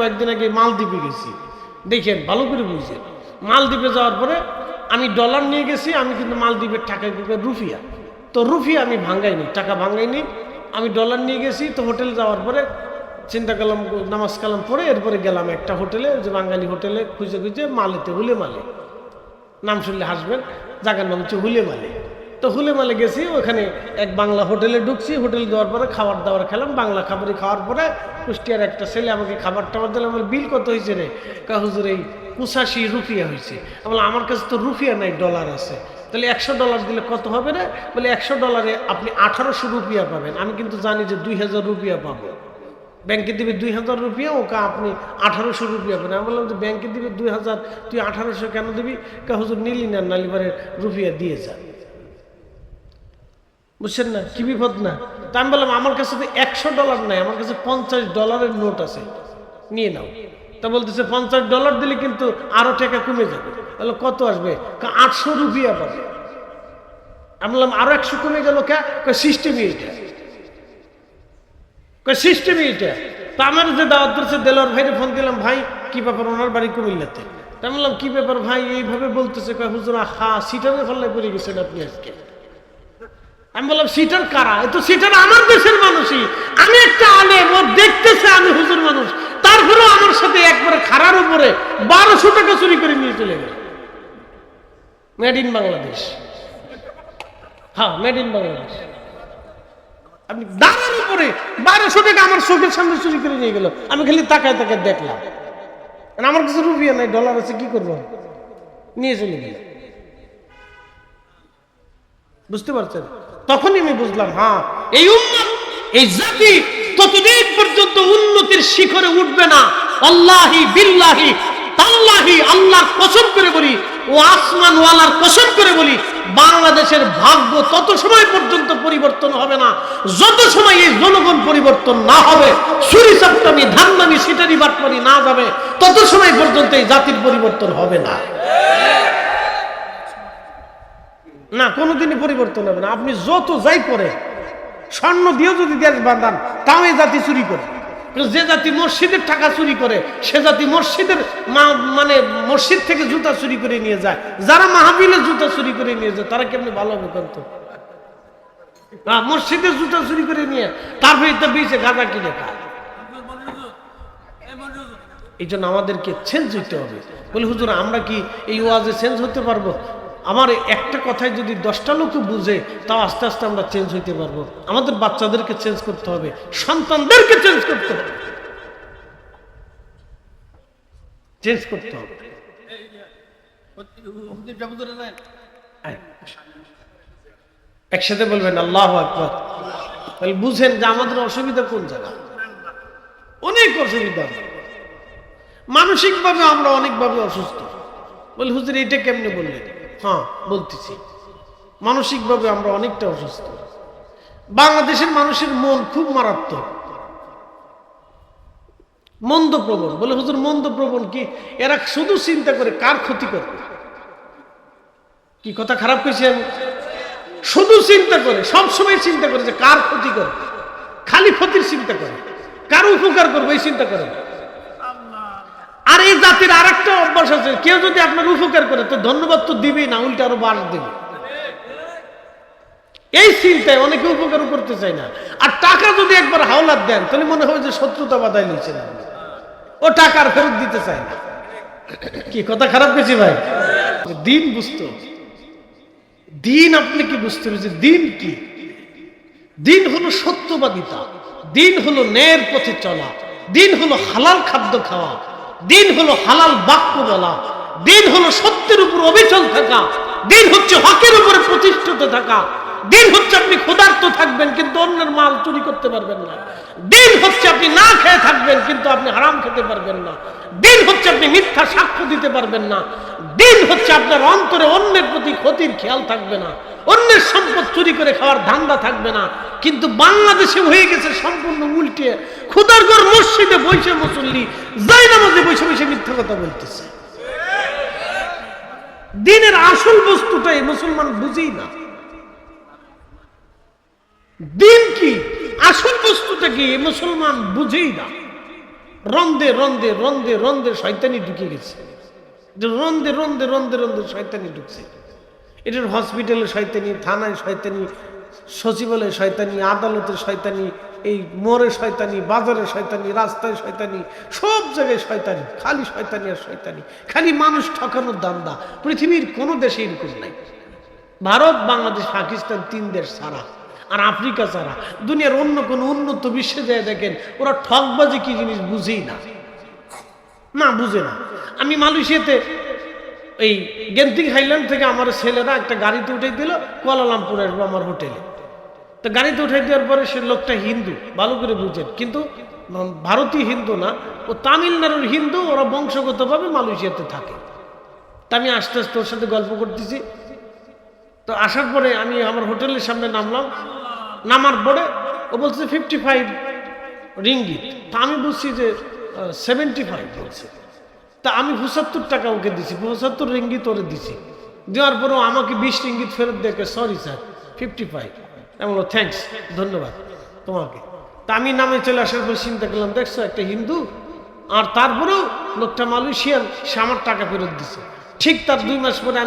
কয়েকদিন আগে মালদ্বীপে গেছি। দেখেন, ভালো করে বুঝছেন মালদ্বীপে যাওয়ার পরে আমি ডলার নিয়ে গেছি, আমি কিন্তু মালদ্বীপের টাকা রুফিয়া। তো রুফিয়া আমি ভাঙ্গাইনি, টাকা ভাঙ্গাইনি। আমি ডলার নিয়ে গেছি, তো হোটেল যাওয়ার পরে চিন্তা করলাম, নামাজ কালাম পরে এরপরে গেলাম একটা হোটেলে যে বাঙালি হোটেলে খুঁজে খুঁজে মালেতে হুলে মালে। নাম শুনলে হাসবেন জায়গার নাম হচ্ছে হুলে মালে। তো হুলে মালে গেছি ওখানে এক বাংলা হোটেলে ঢুকছি হোটেল দেওয়ার পরে খাবার দাবার খেলাম বাংলা খাবারই খাওয়ার পরে কুষ্টিয়ার একটা ছেলে আমাকে খাবার টাবার দিলে আমার বিল কত হয়েছে রে? কা হুজুর এই পঁচাশি রুপিয়া হয়েছে। বললাম, আমার কাছে তো রুপিয়া নাই ডলার আছে। তাহলে একশো ডলার দিলে কত হবে রে? বলে একশো ডলারে আপনি আঠারোশো রুপিয়া পাবেন। আমি কিন্তু জানি যে দুই হাজার রুপিয়া পাবো। ব্যাংকে দিবে দুই হাজার রুপিয়া ওকে আপনি আঠারোশো রুপিয়া পাবেন। আমি বললাম যে ব্যাংকে দিবে দুই হাজার তুই আঠারোশো কেন দিবি? কা হুজুর নিলি না নালিবারে রুপিয়া দিয়ে যা। বুঝছেন না? কি বিপদ না? তা আমি বললাম, আমার কাছে তো একশো ডলার নাই, আমার কাছে পঞ্চাশ ডলারের নোট আছে। নিয়ে নাও। তা বলতেছে, পঞ্চাশ ডলার দিলে কিন্তু আরও টাকা কমে যাবে। বলল কত আসবে? আটশো রুপিয়া পাবে আমি বললাম, আরও একশো কমে গেল কে? সিস্টেম এইটা। সিস্টেম এইটা। তা আমার যে দাওয়াত করছে দেলোয়ার ভাইরে ফোন দিলাম, ভাই, কি ব্যাপার? ওনার বাড়ি কুমিল্লাতে? তা বললাম, কি ব্যাপার ভাই? এইভাবে বলতেছে কয় হুজুর হা সিটারে ফল্লায় পড়ে গেছেন আপনি আজকে। আমি বললাম, সিটার কারা? এ তো সিটার আমার দেশের মানুষই। আমি একটা আলেম ওর দেখতেছে আমি হুজুর মানুষ। তারপরেও আমার সাথে একবারে খারার উপরে বারোশো টাকা চুরি করে নিয়ে চলে গেল। মেড ইন বাংলাদেশ হ্যাঁ মেড ইন বাংলাদেশ আপনি দাঁড়ার উপরে বারোশো টাকা আমার চোখের সামনে চুরি করে নিয়ে গেল। আমি খালি তাকায় তাকায় দেখলাম। আর আমার কাছে রুপিয়া নাই ডলার আছে, কি করব? নিয়ে চলে গেল বুঝতে পারছেন? তখনই আমি বুঝলাম হ্যাঁ এই উম্মত, এই জাতি ততদিন পর্যন্ত উন্নতির শিখরে উঠবে না। আল্লাহি বিল্লাহি, তাল্লাহি আল্লাহর কসম করে বলি, ও আসমান ওয়ালার কসম করে বলি, বাংলাদেশের ভাগ্য তত সময় পর্যন্ত পরিবর্তন হবে না। যত সময় এই জনগণ পরিবর্তন না হবে সুরি চাপটানি ধান্দানি সিটারি বাটপানি না যাবে, তত সময় পর্যন্ত এই জাতির পরিবর্তন হবে না। না। কোনোদিনই পরিবর্তন হবে না। আপনি যত যাই করে স্বর্ণ দিয়েও যদি দেশ বাঁধান, তাও এই জাতি চুরি করে। যে জাতি মসজিদের টাকা চুরি করে, সে জাতি মসজিদের মানে মসজিদ থেকে জুতা চুরি করে নিয়ে যায়। যারা মাহাবিলের জুতা চুরি করে নিয়ে যায়, তারা কেমনি ভালো হবে হ্যাঁ মসজিদের জুতা চুরি করে নিয়ে তারপরে এটা বেঁচে গাঁজা কিনে খায়। এই জন্য আমাদেরকে চেঞ্জ হইতে হবে। বলে, হুজুর, আমরা কি এই ওয়াজে চেঞ্জ হতে পারব? আমার একটা কথায় যদি দশটা লোক বুঝে তাও আস্তে আস্তে আমরা চেঞ্জ হইতে পারব। আমাদের বাচ্চাদেরকে চেঞ্জ করতে হবে, সন্তানদেরকে চেঞ্জ করতে হবে। চেঞ্জ করতে হবে। একসাথে বলবেন, আল্লাহ আকবর। তাহলে বুঝেন যে আমাদের অসুবিধা কোন জায়গা অনেক অসুবিধা মানসিকভাবে আমরা অনেকভাবে অসুস্থ। বলি, হুজুর, এটা কেমনে বললেন? হ্যাঁ বলতেছি। মানসিকভাবে আমরা অনেকটা অসুস্থ। বাংলাদেশের মানুষের মন খুব মারাত্মক। মন্দ প্রবণ। বলে, হুজুর, মন্দ প্রবণ কি? এরা শুধু চিন্তা করে কার ক্ষতি করবে? কি কথা খারাপ কইছি আমি? শুধু চিন্তা করে সবসময় চিন্তা করে যে কার ক্ষতি করবে। খালি ক্ষতির চিন্তা করে। কার উপকার করবে এই চিন্তা করে না। জাতির আর একটা অভ্যাস আছে। কেউ যদি আপনার উপকার করে, তো ধন্যবাদ তো দিবেই না, উল্টা আরও বাস দেবে। এই চিন্তায় অনেকে উপকার করতে চায় না। আর টাকা যদি একবার হাওলাত দেন, তাহলে মনে হয় যে শত্রুতা বাধাই নিচ্ছেন ও টাকা আর ফেরত দিতে চায় না। কি কথা খারাপ গেছি ভাই? দিন বুঝতে। দিন আপনি কি বুঝতে হবে যে দিন কি? দিন হলো সত্যবাদিতা। দিন হলো ন্যায়ের পথে চলা। দিন হলো হালাল খাদ্য খাওয়া। দিন হলো হালাল বাক্য বলা, দিন হলো সত্যের উপর অবিচল থাকা, দিন হচ্ছে হকের উপরে প্রতিষ্ঠিত থাকা, দিন হচ্ছে আপনি ক্ষুধার্ত থাকবেন কিন্তু অন্যের মাল চুরি করতে পারবেন না, দিন হচ্ছে আপনি না খেয়ে থাকবেন কিন্তু আপনি হারাম খেতে পারবেন না, দিন হচ্ছে আপনি মিথ্যা সাক্ষ্য দিতে পারবেন না, দিন হচ্ছে আপনার অন্তরে অন্যের প্রতি ক্ষতির খেয়াল থাকবে না, অন্যের সম্পদ চুরি করে খাওয়ার ধান্দা থাকবে না কিন্তু বাংলাদেশে হয়ে গেছে সম্পূর্ণ উল্টে। খুদারগর মসজিদে বৈশে মুসল্লি, যাই নামাজে বৈশে বৈশে মিথ্যা কথা বলতেছে। দিনের আসল বস্তুটাই মুসলমান বুঝেই না। দিন কি? আসল বস্তুটা কি? মুসলমান বুঝেই না। রন্দে রন্দে রন্দে রন্দে শয়তানি ঢুকে গেছে। রন্দে রন্দে রন্দে রন্দে শয়তানি ঢুকছে। এটার হসপিটালে শয়তানি, থানায় শয়তানি সচিবালয়ে শয়তানি আদালতে শয়তানি, এই মোড়ে শয়তানি, বাজারে শয়তানি, রাস্তায় শয়তানি, সব জায়গায় শয়তানি, খালি শয়তানি আর শয়তানি, খালি মানুষ ঠকানোর দান্দা পৃথিবীর কোনো দেশে এরকম নাই। ভারত, বাংলাদেশ, পাকিস্তান তিন দেশ ছাড়া, আর আফ্রিকা ছাড়া। দুনিয়ার অন্য কোনো উন্নত বিশ্বে যায় দেখেন, ওরা ঠকবাজি কি জিনিস বুঝেই না। না, বুঝে না। আমি মালয়েশিয়াতে এই গেন্টিং হাইল্যান্ড থেকে আমার ছেলেরা একটা গাড়িতে উঠে দিল কুয়ালালামপুর আসব আমার হোটেলে। তো গাড়িতে উঠে দেওয়ার পরে সে লোকটা হিন্দু, ভালো করে বুঝেন। কিন্তু ভারতীয় হিন্দু না, ও তামিলনাড়ুর হিন্দু, ওরা বংশগতভাবে মালয়েশিয়াতে থাকে। তা আমি আস্তে আস্তে ওর সাথে গল্প করতেছি। তো আসার পরে আমি আমার হোটেলের সামনে নামলাম। নামার পরে ও বলছে ফিফটি ফাইভ রিঙ্গিত। তা আমি বলছি যে সেভেন্টি ফাইভ বলছে। তা আমি পঁচাত্তর টাকা ওকে দিছি, পঁচাত্তর রিঙ্গিত ওরে দিছি। দেওয়ার পরেও আমাকে বিশ রিঙ্গিত ফেরত দেখে সরি স্যার ফিফটি ফাইভ বলল থ্যাংকস ধন্যবাদ তোমাকে। তা আমি নামে চলে আসার পর চিন্তা করলাম, দেখছ, একটা হিন্দু, আর তারপরেও লোকটা মালয়েশিয়ান, সে আমার টাকা ফেরত দিছে। ঠিক তার দুই মাস পরে